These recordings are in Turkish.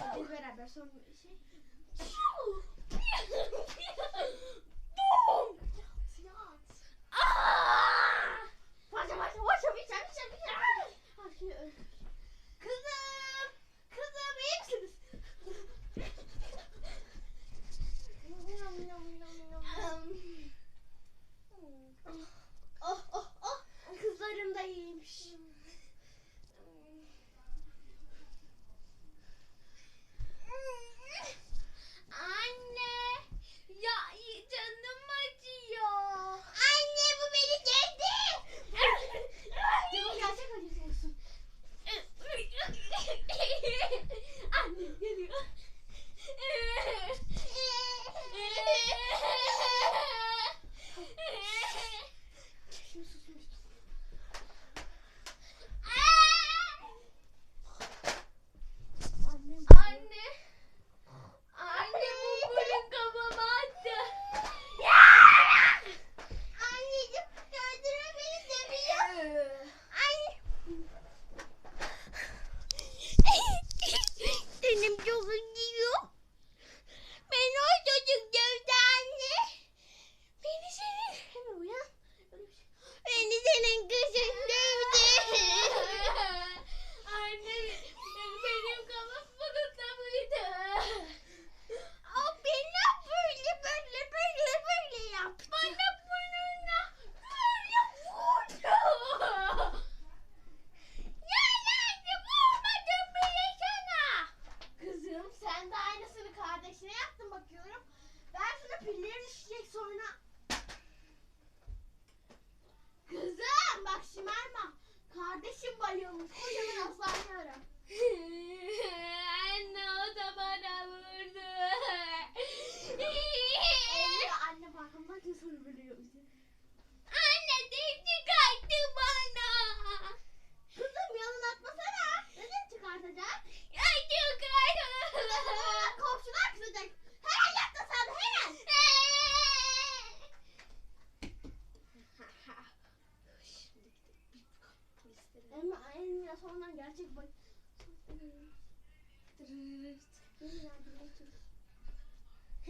Ich werde am besten.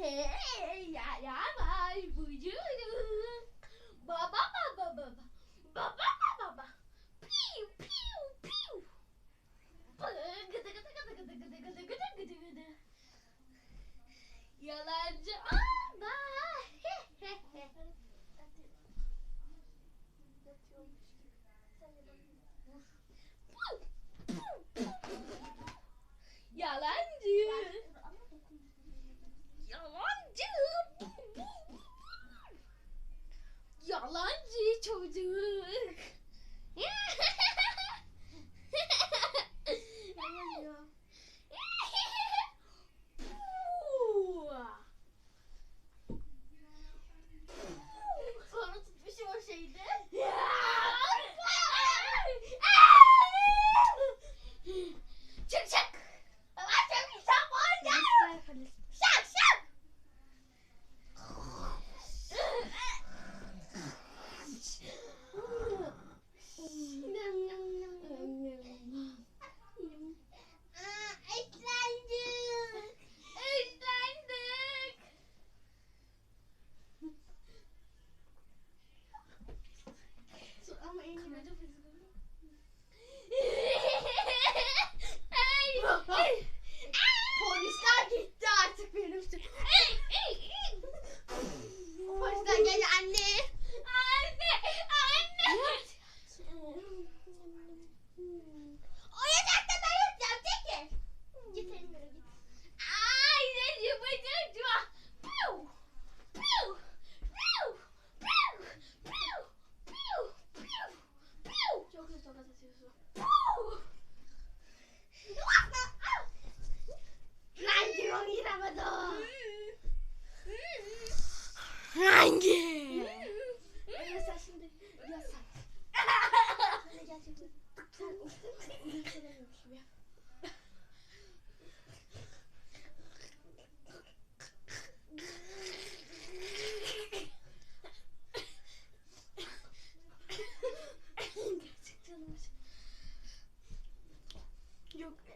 Hey ya ya bay vücudu. Baba baba baba. Baba baba baba. Piu piu piu. Gıdı gıdı gıdı gıdı gıdı gıdı gıdı gıdı gıdı. Yalancı ana. He he he. Yalancı.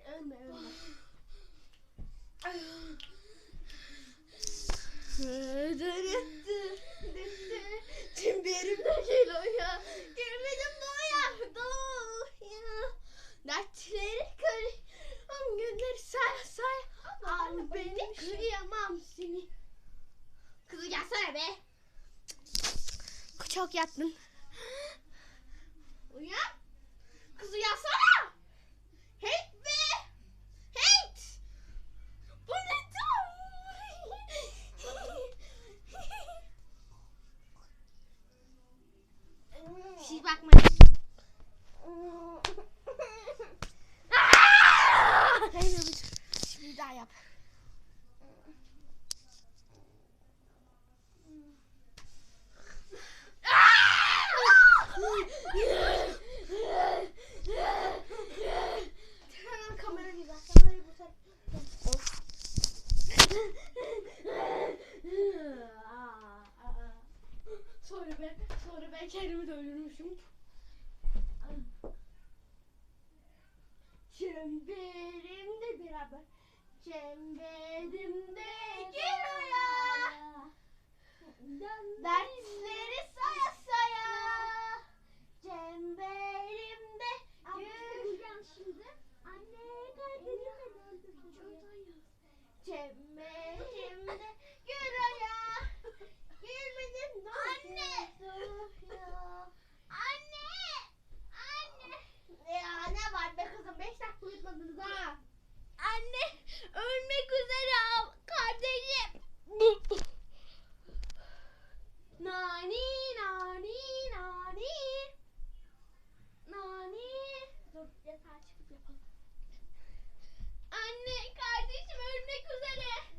ölme ölme. Dönüttü. Dönüttü. Şimdi yerimden geliyor ya. Girmedim doğuya. Doğu ya. Dertleri kırıyorum. Günleri say say. Al beni kıyamam seni. Kızı gelsene be. Çok yattın. Uyan. Kızı gelsene. Sonra ben, sonra ben kendimi de öldürmüşüm. Çemberimde beraber. Çemberimde gel oya. Dersleri yapalım. Anne kardeşim ölmek üzere.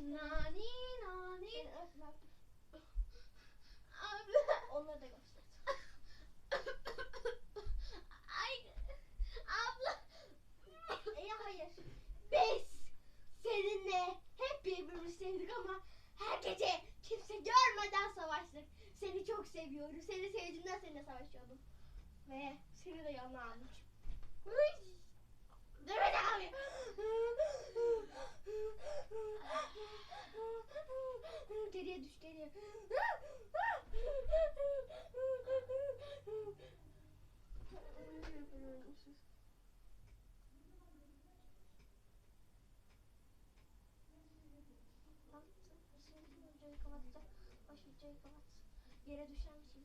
Nani nani. Abla. Onları da göster. Ay. Abla. E hayır. Biz seninle hep birbirimizi sevdik ama her gece kimse görmeden savaştık. Seni çok seviyorum. Seni sevdiğimden seninle savaşıyordum. Ve seni de yanına almışım. Mehmet abi. Geriye düş geriye. Yere düşen bir şey.